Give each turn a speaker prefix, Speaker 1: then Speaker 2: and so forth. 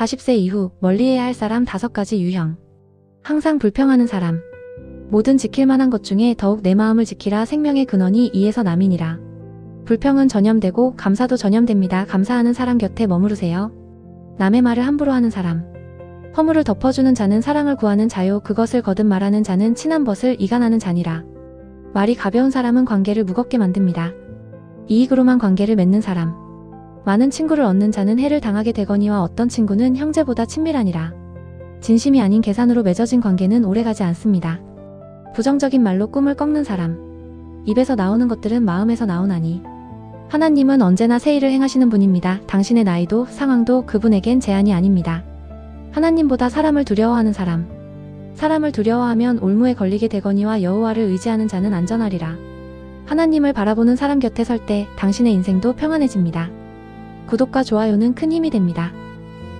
Speaker 1: 40세 이후 멀리해야 할 사람 5가지 유형. 항상 불평하는 사람. 모든 지킬 만한 것 중에 더욱 내 마음을 지키라 생명의 근원이 이에서 남이니라. 불평은 전염되고 감사도 전염됩니다. 감사하는 사람 곁에 머무르세요. 남의 말을 함부로 하는 사람. 허물을 덮어주는 자는 사랑을 구하는 자요 그것을 거듭 말하는 자는 친한 벗을 이간하는 자니라. 말이 가벼운 사람은 관계를 무겁게 만듭니다. 이익으로만 관계를 맺는 사람. 많은 친구를 얻는 자는 해를 당하게 되거니와 어떤 친구는 형제보다 친밀하니라. 진심이 아닌 계산으로 맺어진 관계는 오래가지 않습니다. 부정적인 말로 꿈을 꺾는 사람. 입에서 나오는 것들은 마음에서 나오나니. 하나님은 언제나 새 일을 행하시는 분입니다. 당신의 나이도 상황도 그분에겐 제한이 아닙니다. 하나님보다 사람을 두려워하는 사람. 사람을 두려워하면 올무에 걸리게 되거니와 여호와를 의지하는 자는 안전하리라. 하나님을 바라보는 사람 곁에 설 때 당신의 인생도 평안해집니다. 구독과 좋아요는 큰 힘이 됩니다.